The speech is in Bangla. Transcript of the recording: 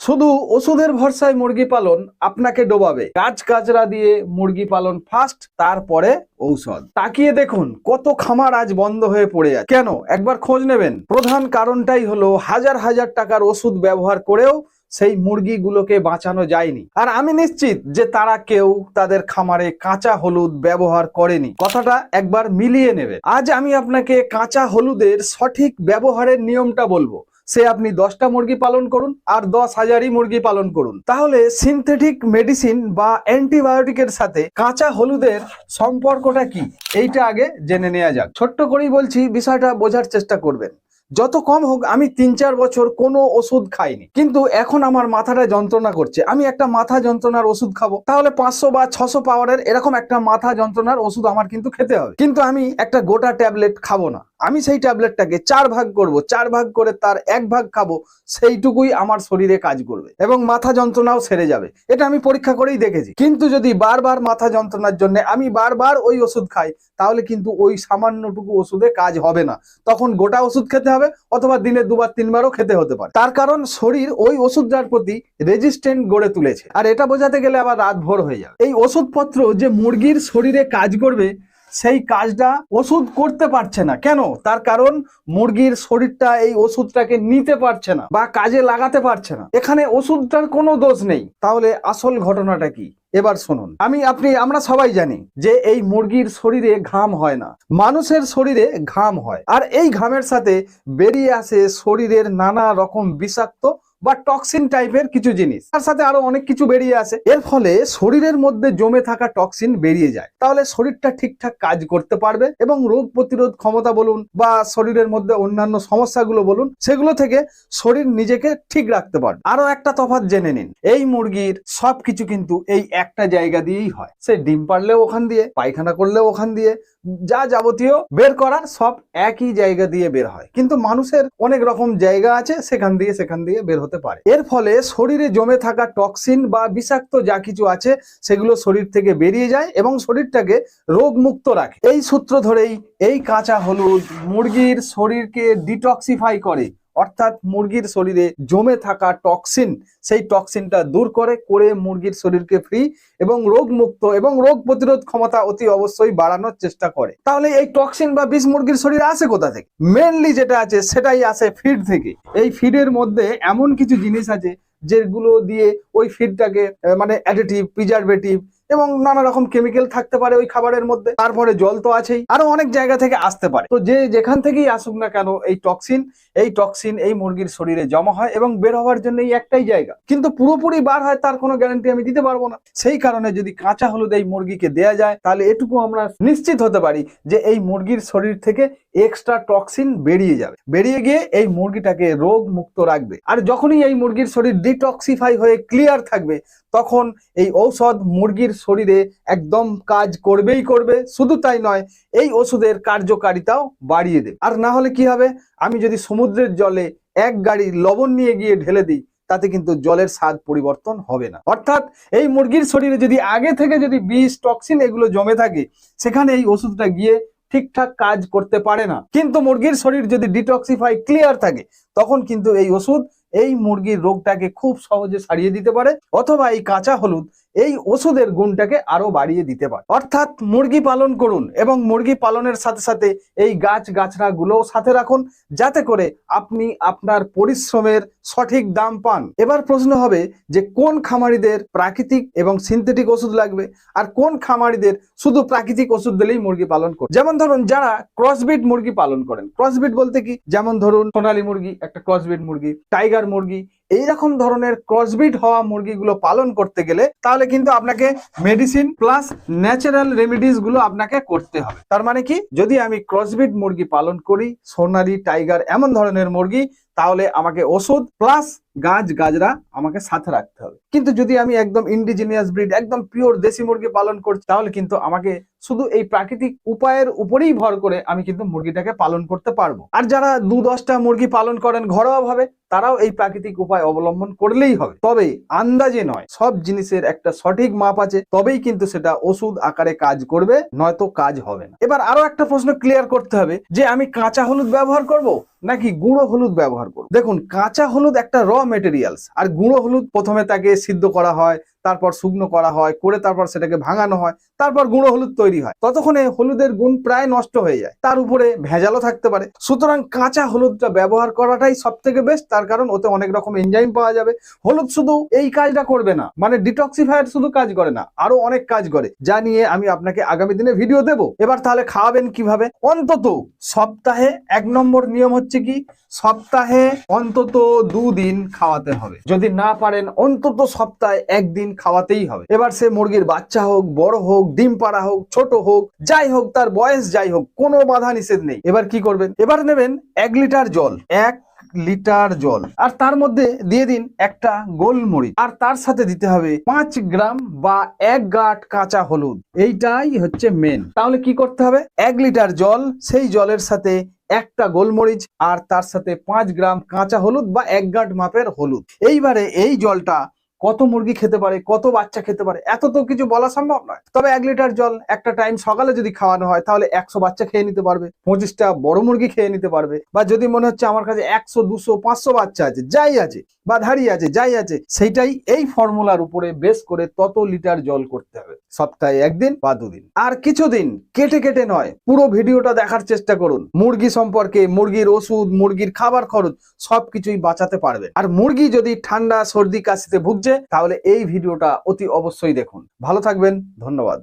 শুধু ওষুধের ভরসায় মুরগি পালন আপনাকে ডোবাবে। গাছ গাছরা দিয়ে মুরগি পালন ফার্স্ট তারপরে ঔষধ। তাকিয়ে দেখুন কত খামার আজ বন্ধ হয়ে পড়ে আছে। কেন? একবার খোঁজ নেবেন। প্রধান কারণটাই হলো হাজার হাজার টাকার ওষুধ ব্যবহার করেও সেই মুরগিগুলোকে বাঁচানো যায়নি। আর আমি নিশ্চিত যে তারা কেউ তাদের খামারে কাঁচা হলুদ ব্যবহার করেনি। কথাটা একবার মিলিয়ে নেবে আজ আমি আপনাকে কাঁচা হলুদের সঠিক ব্যবহারের নিয়মটা বলব। সে আপনি দশটা মুরগি পালন করুন আর দশ হাজারই মুরগি পালন করুন। তাহলে সিনথেটিক মেডিসিন বা অ্যান্টিবায়োটিকের সাথে কাঁচা হলুদের সম্পর্কটা কি? এইটা আগে জেনে নেওয়া যাক। ছোট্ট করেই বলছি, বিষয়টা বোঝার চেষ্টা করবেন। যত কম হোক, আমি তিন চার বছর কোনো ওষুধ খাইনি। কিন্তু এখন আমার মাথাটা যন্ত্রণা করছে। আমি একটা মাথা যন্ত্রণার ওষুধ খাব, তাহলে পাঁচশো বা ছশো পাওয়ারের এরকম একটা মাথা যন্ত্রণার ওষুধ আমার কিন্তু খেতে হবে। কিন্তু আমি একটা গোটা ট্যাবলেট খাব না। আমি সেই ট্যাবলেটটাকে চার ভাগ করব, চার ভাগ করে তার এক ভাগ খাব, সেইটুকুই আমার শরীরে কাজ করবে এবং মাথা যন্ত্রণাও সেরে যাবে। এটা আমি পরীক্ষা করেই দেখেছি। কিন্তু যদি বারবার মাথা যন্ত্রণার জন্য আমি বারবার ওই ওষুধ খাই, তাহলে কিন্তু ওই সামান্যটুকু ওষুধে কাজ হবে না। তখন গোটা ওষুধ খেতে হবে অথবা দিনে দুবার, তিনবারও খেতে হতে পারে। তার কারণ শরীর ওই ওষুধটার প্রতি রেজিস্ট্যান্ট গড়ে তুলেছে। আর এটা বোঝাতে গেলে আবার রাত ভোর হয়ে যাবে। এই ওষুধপত্র যে মুরগির শরীরে কাজ করবে সেই কাজটা ওষুধ করতে পারছে না। কেন? তার কারণ মুরগির শরীরটা এই ওষুধটাকে নিতে পারছে না বা কাজে লাগাতে পারছে না। এখানে ওষুধটার কোনো দোষ নেই। তাহলে আসল ঘটনাটা কি? এবার শুনুন। আমি, আপনি, আমরা সবাই জানি যে এই মুরগির শরীরে ঘাম হয় না। মানুষের শরীরে ঘাম হয়। আর এই ঘামের সাথে বেরিয়ে আসে শরীরের নানা রকম বিষাক্ত বা টক্সিন টাইপের কিছু জিনিস। তার সাথে আরও অনেক কিছু বেরিয়ে আসে। এর ফলে শরীরের মধ্যে জমে থাকা টক্সিন বেরিয়ে যায়। তাহলে শরীরটা ঠিকঠাক কাজ করতে পারবে এবং রোগ প্রতিরোধ ক্ষমতা বলুন বা শরীরের মধ্যে অন্যান্য সমস্যাগুলো বলুন, সেগুলো থেকে শরীর নিজেকে ঠিক রাখতে পারবে। আরও একটা তফাৎ জেনে নিন। এই মুরগির সবকিছু কিন্তু এই একটা জায়গা দিয়েই হয়। সে ডিম পারলেও ওখান দিয়ে, পায়খানা করলেও ওখান দিয়ে, যা যাবতীয় বের করার সব একই জায়গা দিয়ে বের হয়। কিন্তু মানুষের অনেক রকম জায়গা আছে, সেখান দিয়ে সেখান দিয়ে বের হতে পারে। এর ফলে শরীরে জমে থাকা টক্সিন বা বিষাক্ত যা কিছু আছে, সেগুলো শরীর থেকে বেরিয়ে যায় এবং শরীরটাকে রোগ মুক্ত রাখে। এই সূত্র ধরেই এই কাঁচা হলুদ মুরগির শরীরকে ডিটক্সিফাই করে। অর্থাৎ মুরগির শরীরে জমে থাকা টক্সিন সেই টক্সিনটা দূর করে করে মুরগির শরীরকে ফ্রি এবং রোগ মুক্ত এবং রোগ প্রতিরোধ ক্ষমতা অতি অবশ্যই বাড়ানোর চেষ্টা করে। তাহলে এই টক্সিন বা বিষ মুরগির শরীরে আসে কোথা থেকে? মেনলি যেটা আছে, সেটাই আসে ফিড থেকে। এই ফিডের মধ্যে এমন কিছু জিনিস আছে, যেগুলো দিয়ে ওই ফিডটাকে মানে অ্যাডিটিভ প্রিজারভেটিভ এবং নানা রকম কেমিক্যাল থাকতে পারে ওই খাবারের মধ্যে। তারপরে জল তো আছেই। আরও অনেক জায়গা থেকে আসতে পারে। তো যে যেখান থেকেই আসুক না কেন, এই টক্সিন এই টক্সিন এই মুরগির শরীরে জমা হয় এবং বের হওয়ার জন্য এই একটাই জায়গা। কিন্তু পুরোপুরি বার হয় তার কোনো গ্যারান্টি আমি দিতে পারব না। সেই কারণে যদি কাঁচা হলুদ এই মুরগিকে দেয়া যায়, তাহলে এটুকু আমরা নিশ্চিত হতে পারি যে এই মুরগির শরীর থেকে এক্সট্রা টক্সিন বেরিয়ে যাবে। বেরিয়ে গিয়ে এই মুরগিটাকে রোগ মুক্ত রাখবে। আর যখনই এই মুরগির শরীর ডিটক্সিফাই হয়ে ক্লিয়ার থাকবে, তখন এই ঔষধ মুরগির শরীরে একদম কাজ করবেই করবে। শুধু তাই নয়, এই ওষুধের কার্যকারিতাও বাড়িয়ে দেবে। আর না হলে কি হবে? আমি যদি সমুদ্রের জলে এক গাড়ি লবণ নিয়ে গিয়ে ঢেলে দিই, তাতে কিন্তু জলের স্বাদ পরিবর্তন হবে না। অর্থাৎ এই মুরগির শরীরে যদি আগে থেকে যদি বিষ টক্সিন এগুলো জমে থাকে, সেখানে এই ওষুধটা গিয়ে ঠিকঠাক কাজ করতে পারে না। কিন্তু মুরগির শরীর যদি ডিটক্সিফাই ক্লিয়ার থাকে, তখন কিন্তু এই ওষুধ এই মুরগির রোগটাকে খুব সহজে সারিয়ে দিতে পারে, অথবা এই কাঁচা হলুদ এই ওষুধের গুণটাকে আরও বাড়িয়ে দিতে পারে। অর্থাৎ মুরগি পালন করুন এবং মুরগি পালনের সাথে সাথে এই গাছ গাছড়া গুলোও সাথে রাখুন, যাতে করে আপনি আপনার পরিশ্রমের সঠিক দাম পান। এবার প্রশ্ন হবে যে কোন খামারিদের প্রাকৃতিক এবং সিনথেটিক ওষুধ লাগবে, আর কোন খামারিদের শুধু প্রাকৃতিক ওষুধ দিলেই মুরগি পালন করে যেমন ধরুন যারা ক্রসবিট মুরগি পালন করেন, ক্রসবিট বলতে কি? যেমন ধরুন সোনালী মুরগি, একটা ক্রসবিট মুরগি, টাইগার মুরগি এই রকম ধরনের ক্রসবিট হওয়া মুরগিগুলো পালন করতে গেলে তাহলে কিন্তু আপনাকে মেডিসিন প্লাস ন্যাচারাল রেমিডিসগুলো আপনাকে করতে হবে। তার মানে কি? যদি আমি ক্রসবিট মুরগি পালন করি সোনারি টাইগার এমন ধরনের মুরগি তাহলে আমাকে ওষুধ প্লাস গাছ, গাজরা আমাকে সাথে রাখতে হবে। কিন্তু যদি আমি একদম ইন্ডিজিনিয়াস ব্রিড একদম পিওর দেশি মুরগি পালন করছি, তাহলে কিন্তু আমাকে শুধু এই প্রাকৃতিক উপায়ের উপরেই ভর করে আমি কিন্তু মুরগিটাকে পালন করতে পারব। আর যারা দু দশটা মুরগি পালন করেন ঘরোয়া ভাবে তারাও এই প্রাকৃতিক উপায় অবলম্বন করলেই হবে। তবে আন্দাজে নয়, সব জিনিসের একটা সঠিক মাপ আছে, তবেই কিন্তু সেটা ওষুধ আকারে কাজ করবে, নয়তো কাজ হবে না। এবার আরও একটা প্রশ্ন ক্লিয়ার করতে হবে, যে আমি কাঁচা হলুদ ব্যবহার করব? নাকি গুঁড়ো হলুদ ব্যবহার করব? দেখুন, কাঁচা হলুদ একটা র মেটেরিয়ালস আর গুঁড়ো হলুদ প্রথমে তাকে সিদ্ধ করা হয় তারপর শুকনো করা হয়, করে তারপর সেটাকে ভাঙানো হয়, তারপর গুঁড়ো হলুদ তৈরি হয়। ততক্ষণে হলুদের গুণ প্রায় নষ্ট হয়ে যায়। তার উপরে ভেজালও থাকতে পারে। সুতরাং কাঁচা হলুদটা ব্যবহার করাটাই সব থেকে বেস্ট তার কারণ ওতে অনেক রকম এনজাইম পাওয়া যাবে। হলুদ শুধু এই কাজটা করবে না মানে ডিটক্সিফায়ার শুধু কাজ করে না, আরও অনেক কাজ করে, যা নিয়ে আমি আপনাকে আগামী দিনে ভিডিও দেব। এবার তাহলে খাওয়াবেন কীভাবে? অন্তত সপ্তাহে এক নম্বর নিয়ম হচ্ছে কি? সপ্তাহে অন্তত দুদিন খাওয়াতে হবে। যদি না পারেন, অন্তত সপ্তাহে একদিন খাওয়াতেই হবে। এবার সে মুরগির বাচ্চা হোক, বড় হোক, ডিম পাড়া হোক, ছোট হোক, যাই হোক, তার বয়স যাই হোক, কোনো বাধা নিষেধ নেই। এবার কি করবেন? এবার নেবেন এক লিটার জল, এক লিটার জল। আর তার মধ্যে দিয়ে দিন একটা গোলমরিচ। আর তার সাথে দিতে হবে পাঁচ গ্রাম বা এক গাঁট কাঁচা হলুদ। এইটাই হচ্ছে মেন তাহলে কি করতে হবে? এক লিটার জল, সেই জলের সাথে একটা গোলমরিচ আর তার সাথে পাঁচ গ্রাম কাঁচা হলুদ বা এক গাঁট মাপের হলুদ। এইবারে এই জলটা কত মুরগি খেতে পারে, কত বাচ্চা খেতে পারে, এত তো কিছু বলা সম্ভব নয়। তবে এক লিটার জল একটা টাইম সকালে যদি খাওয়ানো হয়, তাহলে একশো বাচ্চা খেয়ে নিতে পারবে, পঁচিশটা বড় মুরগি খেয়ে নিতে পারবে, বা যদি মনে হচ্ছে আমার কাছে একশো, দুশো, পাঁচশো বাচ্চা আছে, যাই আছে, বা ধাড়ি আছে, যাই আছে, সেইটাই এই ফর্মুলার উপরে বেস করে তত লিটার জল করতে হবে, সপ্তাহে একদিন বা দুদিন। আর কিছুদিন কেটে কেটে নয়, পুরো ভিডিওটা দেখার চেষ্টা করুন, মুরগি সম্পর্কে, মুরগির ওষুধ, মুরগির খাবার খরচ, সবকিছুই বাঁচাতে পারবে। আর মুরগি যদি ঠান্ডা, সর্দি, কাশিতে ভুগছে তাহলে এই ভিডিওটা অতি অবশ্যই দেখুন। ভালো থাকবেন ধন্যবাদ।